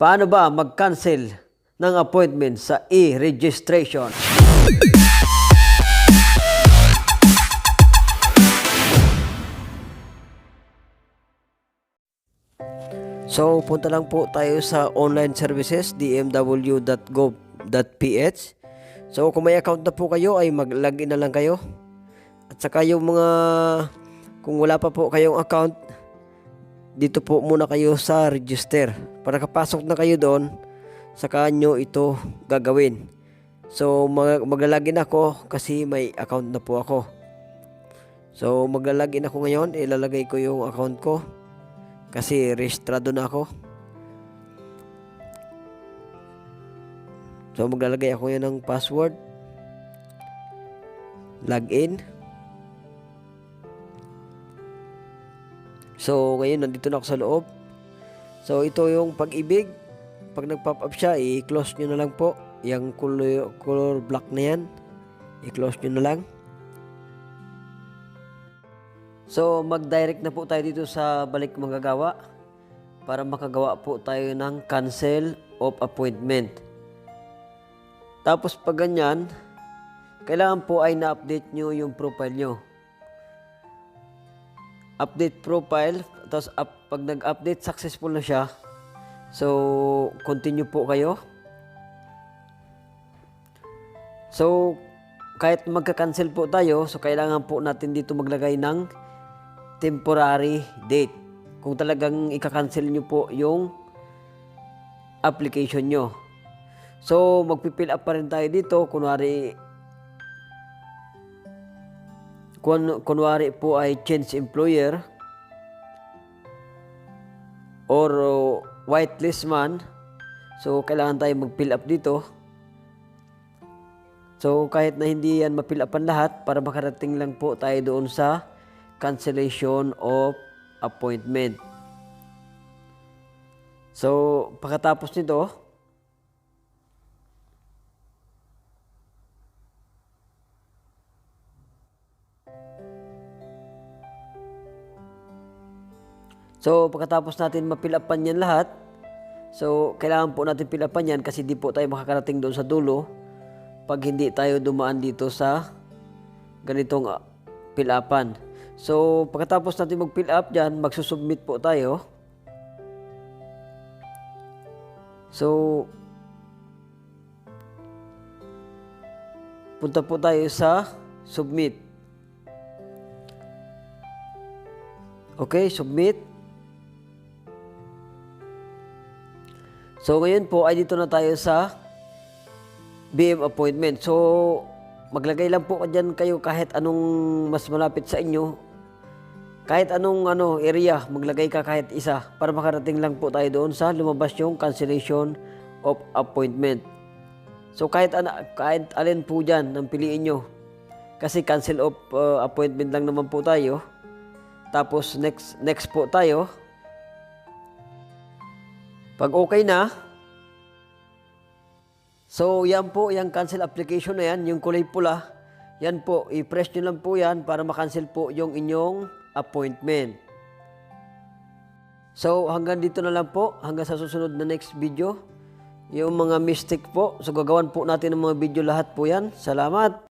Paano ba mag-cancel ng appointment sa e-registration? So, punta lang po tayo sa online services, dmw.gov.ph. So, kung may account na po kayo, ay mag-login na lang kayo. At saka yung mga, kung wala pa po kayong account, dito po muna kayo sa register. Para kapasok na kayo doon, saka nyo ito gagawin. So, mag maglalagin ako kasi may account na po ako. So, maglalagin ako ngayon, ilalagay ko yung account ko kasi rehistrado na ako. So, maglalagay ako yan ng password. Login. So, ngayon, nandito na ako sa loob. So, ito yung pag-ibig. Pag nag-pop up siya, i-close nyo na lang po. Yung color, color black na yan. I-close nyo na lang. So, mag-direct na po tayo dito sa balik manggagawa para makagawa po tayo ng cancel of appointment. Tapos pag ganyan, kailangan po ay na-update nyo yung profile nyo. Update profile, tapos up, pag nag-update, successful na siya. So, continue po kayo. So, kahit magka-cancel po tayo, so kailangan po natin dito maglagay ng temporary date. Kung talagang ika-cancel nyo po yung application nyo. So, magpipill up pa rin tayo dito. Kunwari, kun, kunwari po ay change employer or uh, whitelist man. So, kailangan tayo mag-fill up dito. So, kahit na hindi yan ma-fill upan lahat, para makarating lang po tayo doon sa cancellation of appointment. So, pagkatapos nito, So, pagkatapos natin mapilapan yan lahat, so, kailangan po natin pilapan yan kasi di po tayo makakarating doon sa dulo pag hindi tayo dumaan dito sa ganitong uh, pilapan. So, pagkatapos natin mag-fill up dyan, magsusubmit po tayo. So, punta po tayo sa submit. Okay, submit. So, ngayon po ay dito na tayo sa BM appointment. So, maglagay lang po dyan kayo kahit anong mas malapit sa inyo. Kahit anong ano area, maglagay ka kahit isa para makarating lang po tayo doon sa lumabas yung cancellation of appointment. So kahit ana, kahit alin po dyan ang piliin nyo. Kasi cancel of uh, appointment lang naman po tayo. Tapos next next po tayo. Pag okay na, So, yan po, yung cancel application na yan, yung kulay pula, yan po, i-press nyo lang po yan para makancel po yung inyong appointment. So, hanggang dito na lang po, hanggang sa susunod na next video. Yung mga mistake po, so gagawan po natin ng mga video lahat po yan. Salamat!